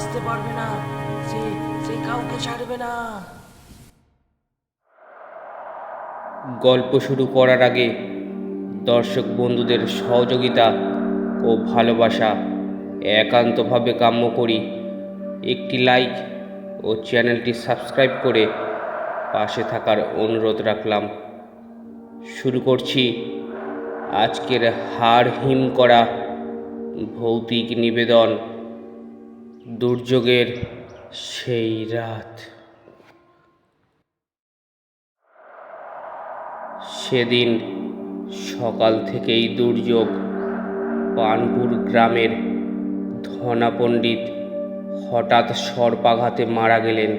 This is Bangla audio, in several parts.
বাঁচতে পারবে না, সে সে কাউকে ছাড়বে না। গল্প শুরু করার আগে দর্শক বন্ধুদের সহযোগিতা ও ভালোবাসা একান্তভাবে কাম্য করি। একটি লাইক ও চ্যানেলটি সাবস্ক্রাইব করে পাশে থাকার অনুরোধ রাখলাম। শুরু করছি আজকের হাড় হিম করা ভৌতিক নিবেদন। দুর্যোগের সেই রাত। সেদিন সকাল থেকেই দুর্যোগ পানপুর গ্রামের ধনা পণ্ডিত হঠাৎ সর্পাঘাতে মারা গেলেন।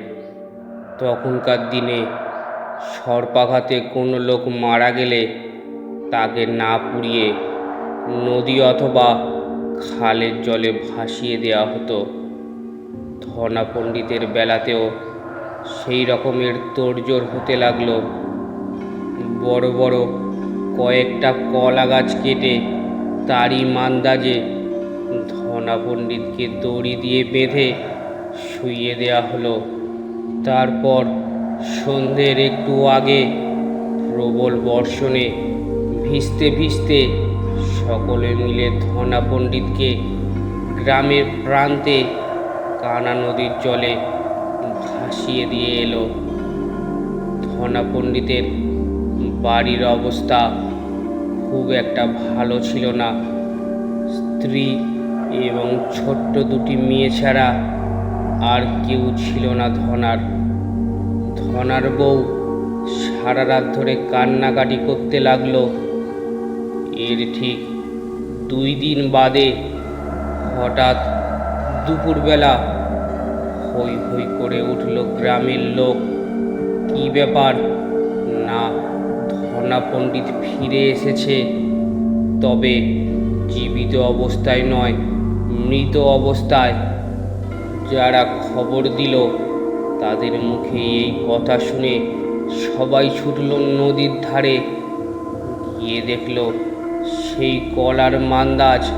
তখনকার দিনে সর্পাঘাতে কোনো লোক মারা গেলে তাকে না পুড়িয়ে নদী অথবা খালের জলে ভাসিয়ে দেওয়া হতো। ধনা পণ্ডিতের বেলাতেও সেই রকমের তোড়জোড় হতে লাগল। বড় বড় কয়েকটা কলা গাছ কেটে তারই মান্দাজে ধনা পণ্ডিতকে দড়ি দিয়ে বেঁধে শুইয়ে দেওয়া হলো। তারপর সন্ধ্যের একটু আগে প্রবল বর্ষণে ভিজতে ভিজতে সকলে মিলে ধনা পণ্ডিতকে গ্রামের প্রান্তে কানা নদীর জলে ভাসিয়ে দিয়ে এলো। ধনা পণ্ডিতের বাড়ির অবস্থা খুব একটা ভালো ছিল না। স্ত্রী এবং ছোট্ট দুটি মেয়ে ছাড়া আর কেউ ছিল না ধনার। ধনার বউ সারা রাত ধরে কান্নাকাটি করতে লাগল। এর ঠিক দুই দিন বাদে হঠাৎ দুপুরবেলা হই হই করে উঠল গ্রামের লোক। কি ব্যাপার? না, ধনা পণ্ডিত ফিরে এসেছে। তবে জীবিত অবস্থায় নয়, মৃত অবস্থায়। যারা খবর দিল, তাদের মুখে এই কথা শুনে সবাই ছুটল নদীর ধারে। গিয়ে দেখল, সেই কলার মান্দাজ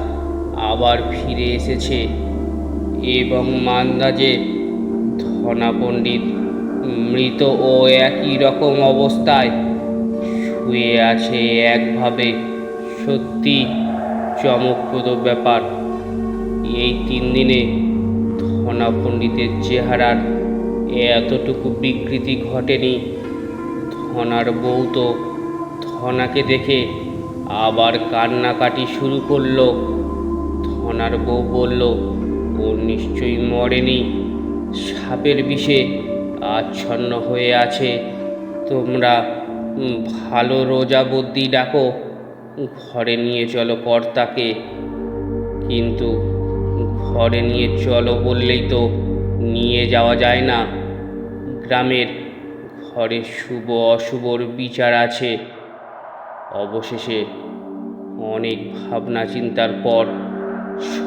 আবার ফিরে এসেছে। এবং মান্দাজে ধনা পণ্ডিত মৃত ও একই রকম অবস্থায় শুয়ে আছে একভাবে। সত্যি চমকপ্রদ ব্যাপার। এই তিন দিনে ধনা পণ্ডিতের চেহারার এতটুকু বিকৃতি ঘটেনি। ধনার বউ তো ধনাকে দেখে আবার কান্নাকাটি শুরু করল। ধনার বউ বলল, ও নিশ্চয়ই মরেনি। সাপের বিষে আচ্ছন্ন হয়ে আছে। তোমরা ভালো রোজা বদ্যি ডাকো, ঘরে নিয়ে চলো কর্তাকে। কিন্তু ঘরে নিয়ে চলো বললেই তো নিয়ে যাওয়া যায় না। গ্রামের ঘরে শুভ অশুভর বিচার আছে। অবশেষে অনেক ভাবনা চিন্তার পর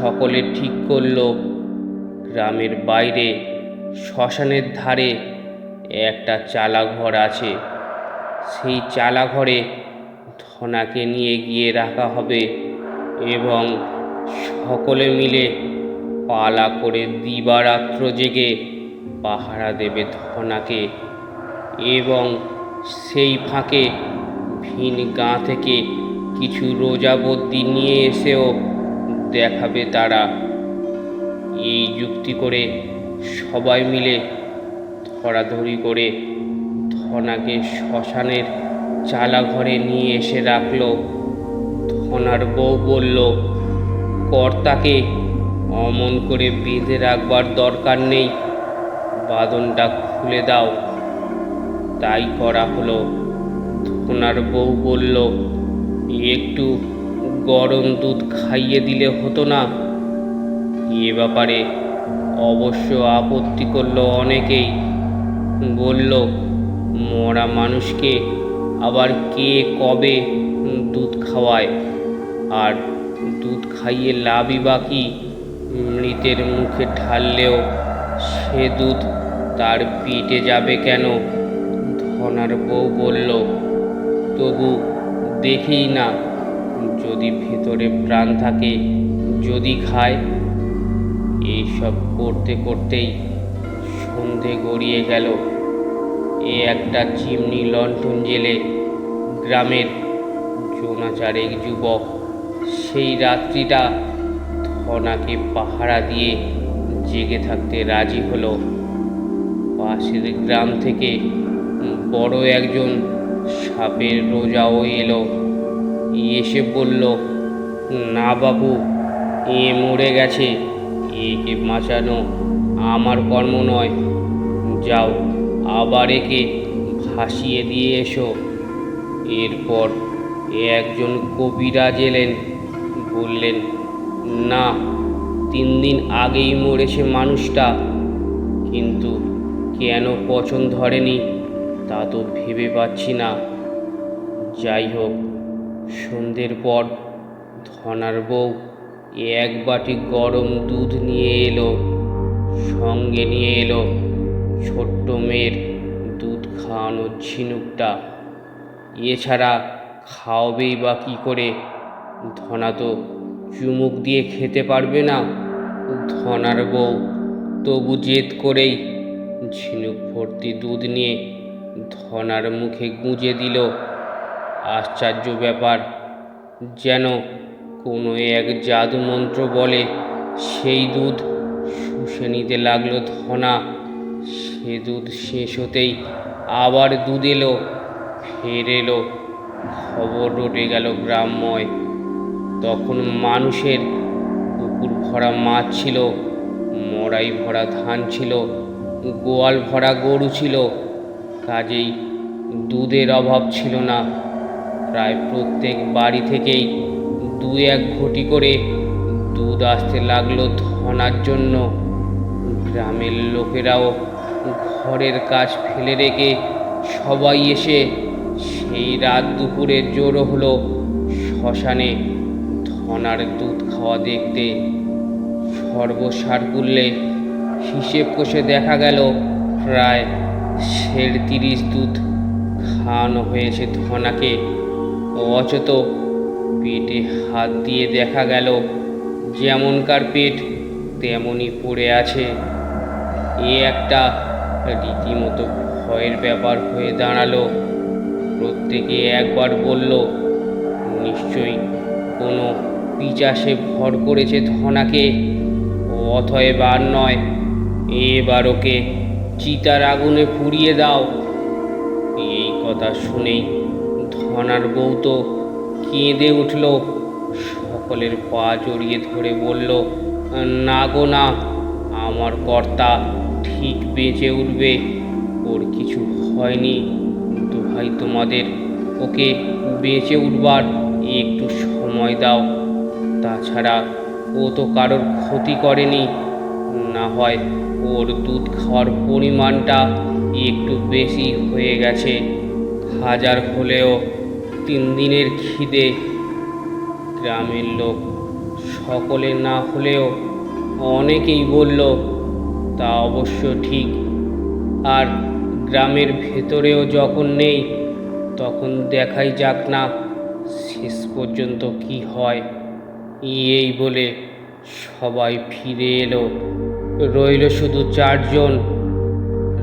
সকলে ঠিক করল। গ্রামের বাইরে শ্মশানের ধারে একটা চালা ঘর আছে। সেই চালা ঘরে ধনাকে নিয়ে গিয়ে রাখা হবে এবং সকলে মিলে পালা করে দিবারাত্র জেগে পাহারা দেবে ধনাকে এবং সেই ফাঁকে ভিন গাঁ থেকে কিছু রোজাবদ্দি নিয়ে এসেও দেখাবে তারা। এই যুক্তি করে সবাই মিলে ধরাধরি করে ধনাকে শ্মশানের চালা ঘরে নিয়ে এসে রাখল। ধনার বউ বলল, কর্তাকে অমন করে বেঁধে রাখবার দরকার নেই। বাদনটা খুলে দাও। তাই করা হলো। ধনার বউ বলল, একটু গরম দুধ খাইয়ে দিলে হতো না। এ ব্যাপারে অবশ্য আপত্তি করল অনেকেই। বলল, মরা মানুষকে আবার কে কবে দুধ খাওয়ায়? আর দুধ খাইয়ে লাভই বা কি? মৃতের মুখে ঢাললেও সে দুধ তার পেটে যাবে কেন? ধনার বউ বলল, তবু দেখেই না, যদি ভেতরে প্রাণ থাকে, যদি খায় এইসব করতে করতেই সন্ধে গড়িয়ে গেল। এ একটা চিমনি লণ্ঠন জেলে গ্রামের জোনাচারেক যুবক। সেই রাত্রিটা ধনাকে পাহারা দিয়ে জেগে থাকতে রাজি হলো। পাশের গ্রাম থেকে বড় একজন সাপের রোজাও এলো। এসে বলল, না বাবু এ মরে গেছে। একে বাঁচানো আমার কর্ম নয়। যাও, আবার একে ভাসিয়ে দিয়ে এসো। এরপর একজন কবিরাজ এলেন। বললেন, না, তিন দিন আগেই মরেছে মানুষটা। কিন্তু কেন পচন ধরেনি? তা তো ভেবে পাচ্ছি না। যাই হোক, সন্ধ্যের পর ধনার বউ এক বাটি গরম দুধ নিয়ে এলো, সঙ্গে নিয়ে এলো ছোট্ট মেয়ের দুধ খাওয়ানোর ঝিনুকটা। এছাড়া খাওয়াবেই বা কী করে? ধনা তো চুমুক দিয়ে খেতে পারবে না। ধনার বউ তবু জেদ করেই ঝিনুক ভর্তি দুধ নিয়ে ধনার মুখে গুঁজে দিল। আশ্চর্য ব্যাপার, যেন কোনো এক জাদু মন্ত্র বলে, সেই দুধ শুষে নিতে লাগল ধনা। সে দুধ শেষ হতেই আবার দুধ এলো, ফের এলো, খবর রটে গেল গ্রামময় তখন মানুষের পুকুর ভরা মাছ ছিল, মড়াই ভরা ধান ছিল, গোয়াল ভরা গরু ছিল, কাজেই দুধের অভাব ছিল না। প্রায় প্রত্যেক বাড়ি থেকেই দু এক ঘটি করে দুধ আসতে লাগল ধনার জন্য। গ্রামের লোকেরাও ঘরের কাজ ফেলে রেখে সবাই এসে সেই রাত দুপুরে জোরো হলো শ্মশানে ধনার দুধ খাওয়া দেখতে। সর্বসার করলে হিসেব কষে দেখা গেল প্রায় শের তিরিশ দুধ খাওয়ানো হয়েছে ধনাকে। অচত পেটে হাত দিয়ে দেখা গেল যেমনকার পেট তেমনই পড়ে আছে। এ একটা রীতিমতো ভয়ের ব্যাপার হয়ে দাঁড়াল। প্রত্যেকে একবার বলল, নিশ্চয়ই কোনো পিচাসে ভর করেছে ধনাকে অথয় আর নয়। এবার ওকে চিতার আগুনে পুড়িয়ে দাও। এই কথা শুনেই ধনার বউ তো কেঁদে উঠল। সকলের পা জড়িয়ে ধরে বলল, না গো না, আমার কর্তা ঠিক বেঁচে উঠবে। ওর কিছু হয়নি। দোহাই তোমাদের ওকে বেঁচে উঠবার একটু সময় দাও। তাছাড়া ও তো কারোর ক্ষতি করেনি। না হয় ওর দুধ খাওয়ার পরিমাণটা একটু বেশি হয়ে গেছে। হাজার হলেও তিন দিনের খিদে গ্রামের লোক সকলে না হলেও অনেকেই বলল, তা অবশ্য ঠিক। আর গ্রামের ভেতরেও যখন নেই, তখন দেখাই যাক না শেষ পর্যন্ত কি হয়। এই বলে সবাই ফিরে এলো। রইল শুধু চারজন।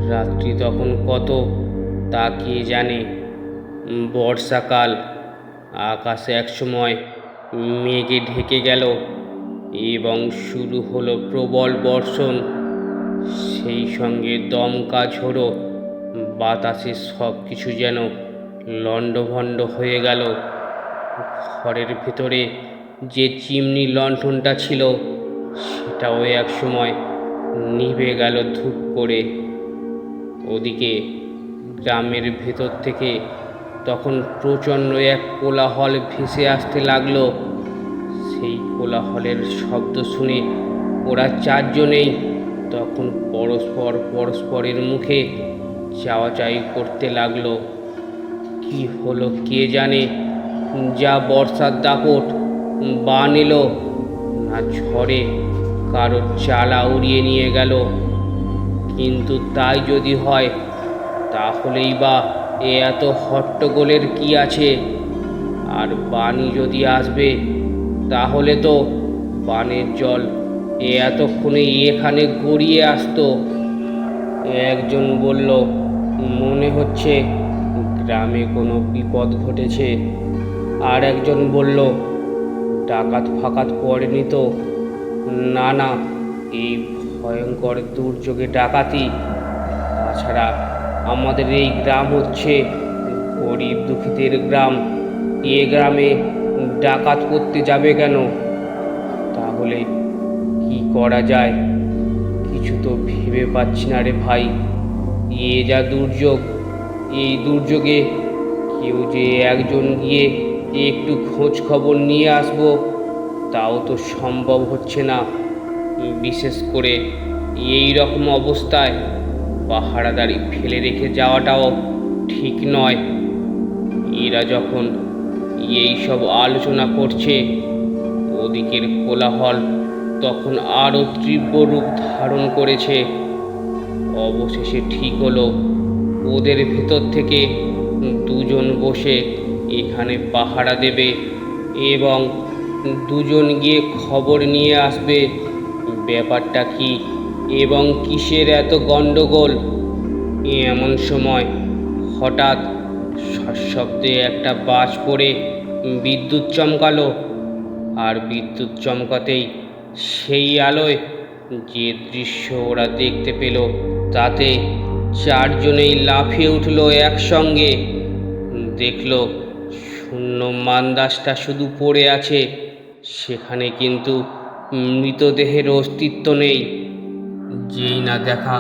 রাত্রি তখন কত, তা কে জানে? বর্ষাকাল, আকাশে একসময় মেঘে ঢেকে গেল এবং শুরু হলো প্রবল বর্ষণ। সেই সঙ্গে দমকা ঝোড়ো, বাতাসে সব কিছু যেন লণ্ডভণ্ড হয়ে গেল। ঘরের ভেতরে যে চিমনি লণ্ঠনটা ছিল, সেটাও এক সময় নিভে গেল ধূপ করে। ওদিকে গ্রামের ভেতর থেকে তখন প্রচণ্ড এক কোলাহল ভেসে আসতে লাগল। সেই কোলাহলের শব্দ শুনে ওরা চারজনেই তখন পরস্পর পরস্পরের মুখে চাওয়াচাই করতে লাগল। কি হলো কে জানে? যা বর্ষার দাপট, বান এলো, না ঝড়ে কারোর চালা উড়িয়ে নিয়ে গেল। কিন্তু তাই যদি হয়, তাহলেই বা এ এত হট্টগোলের কি আছে? আর বাণী যদি আসবে, তাহলে তো বানের জল এ এতক্ষণে এখানে গড়িয়ে আসতো। একজন বলল, মনে হচ্ছে গ্রামে কোনো বিপদ ঘটেছে। আর একজন বলল, ডাকাত ফাকাত পড়েনি তো? না না, এই ভয়ঙ্কর দুর্যোগে ডাকাতি। তাছাড়া আমাদের এই গ্রাম হচ্ছে গরিব দুঃখীদের গ্রাম। এ গ্রামে ডাকাত করতে যাবে কেন? তাহলে কি করা যায়? কিছু তো ভেবে পাচ্ছি না রে ভাই। এ যা দুর্যোগ, এই দুর্যোগে কেউ যে একজন গিয়ে একটু খোঁজ খবর নিয়ে আসব, তাও তো সম্ভব হচ্ছে না। বিশেষ করে এই রকম অবস্থায় পাহারাদারি ফেলে রেখে যাওয়াটাও ঠিক নয়। এরা যখন এই সব আলোচনা করছে, ওদিকের কোলাহল তখন আরও তীব্র রূপ ধারণ করেছে। অবশেষে ঠিক হলো, ওদের ভেতর থেকে দুজন বসে এখানে পাহারা দেবে এবং দুজন গিয়ে খবর নিয়ে আসবে। ব্যাপারটা কি এবং কিসের এত গণ্ডগোল? এমন সময় হঠাৎ শব্দে একটা বাস পড়ে, বিদ্যুৎ চমকালো আর বিদ্যুৎ চমকাতেই সেই আলোয় যে দৃশ্য ওরা দেখতে পেল, তাতে চারজনেই লাফিয়ে উঠল একসঙ্গে। দেখল শূন্য মান্দাসটা শুধু পড়ে আছে, সেখানে কিন্তু মৃতদেহের অস্তিত্ব নেই। যেই না দেখা,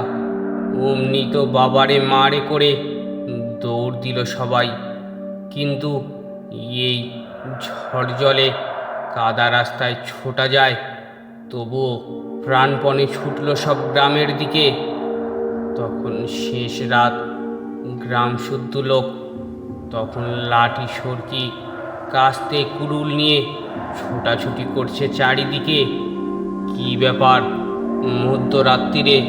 অমনি তো বাবারে মারে করে দৌড় দিল সবাই। কিন্তু এই ঝড় জলে কাদা রাস্তায় ছোটা যায়, তবুও প্রাণপণে ছুটল সব গ্রামের দিকে। তখন শেষ রাত, গ্রাম শুদ্ধ লোক, তখন লাঠি, সরকি, কাস্তে, কুড়ুল নিয়ে ছোটাছুটি করছে চারিদিকে। কি ব্যাপার? মধ্যরাত্রিরে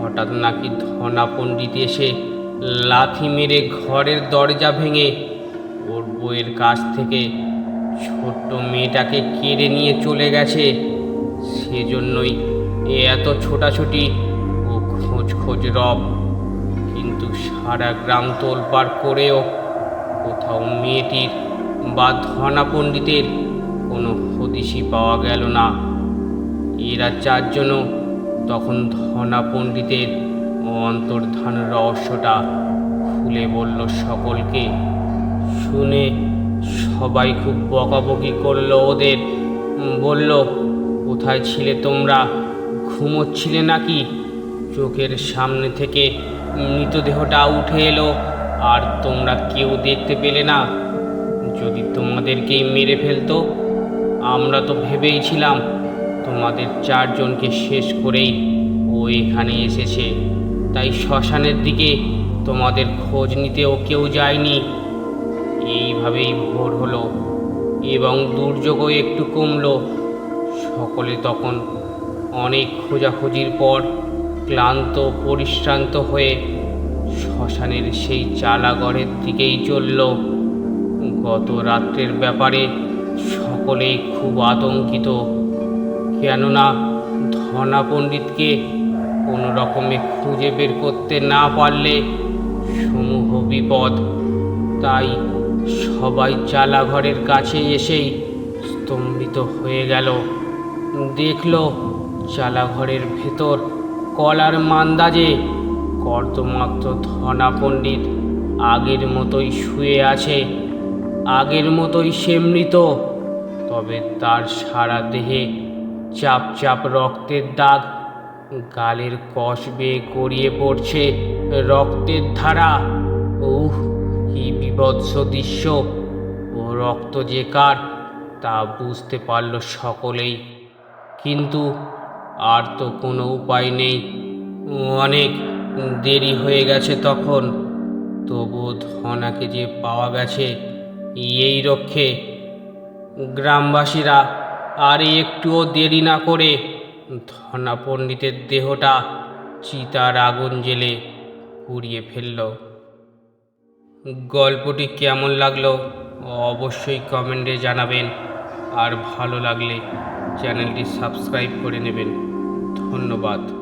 হঠাৎ নাকি ধনা পণ্ডিত এসে লাথি মেরে ঘরের দরজা ভেঙে ওর বইয়ের কাছ থেকে ছোট্ট মেয়েটাকে কেড়ে নিয়ে চলে গেছে। সেজন্যই এত ছোটাছুটি ও খোঁজ খোঁজ রব। কিন্তু সারা গ্রাম তোলপাড় করেও কোথাও মেয়েটির বা ধনা পণ্ডিতের কোনো হদিশই পাওয়া গেল না। এরা চারজনও তখন ধনা পণ্ডিতের অন্তর্ধান রহস্যটা খুলে বলল সকলকে। শুনে সবাই খুব বকাবকি করল ওদের। বলল, কোথায় ছিলে তোমরা? ঘুমোচ্ছিলে নাকি? চোখের সামনে থেকে মৃতদেহটা উঠে এলো। আর তোমরা কেউ দেখতে পেলে না? যদি তোমাদেরকেই মেরে ফেলতো, আমরা তো ভেবেইছিলাম তোমাদের চারজনকে শেষ করেই ও এখানে এসেছে। তাই শ্মশানের দিকে তোমাদের খোঁজ নিতেও কেউ যায়নি। এইভাবেই ভোর হলো এবং দুর্যোগও একটু কমল। সকলে তখন অনেক খোঁজাখুঁজির পর ক্লান্ত, পরিশ্রান্ত হয়ে শ্মশানের সেই চালাগড়ের দিকেই চলল। গত রাত্রের ব্যাপারে সকলেই খুব আতঙ্কিত। কেননা ধনা পণ্ডিতকে কোনো রকমে খুঁজে বের করতে না পারলে সমূহ বিপদ। তাই সবাই চালাঘরের কাছে এসেই স্তম্ভিত হয়ে গেল। দেখল চালাঘরের ভেতর কলার মান্দাজে কর্তমাত্র ধনা পণ্ডিত আগের মতোই শুয়ে আছে। আগের মতোই সে মৃত, তবে তার সারা দেহে চাপ চাপ রক্তের দাগ। গালের কষ বেয়ে গড়িয়ে পড়ছে রক্তের ধারা। উহ, কি বিভৎস দৃশ্য। ও রক্ত যে কার, তা বুঝতে পারল সকলেই। কিন্তু আর তো কোনো উপায় নেই। অনেক দেরি হয়ে গেছে তখন। তবু ধনাকে যে পাওয়া গেছে এই রক্ষে। গ্রামবাসীরা আর একটুও দেরি না করে ধনা পণ্ডিতের দেহটা চিতার আগুন জেলে পুড়িয়ে ফেলল। গল্পটি কেমন লাগল অবশ্যই কমেন্টে জানাবেন আর ভালো লাগলে চ্যানেলটি সাবস্ক্রাইব করে নেবেন। ধন্যবাদ।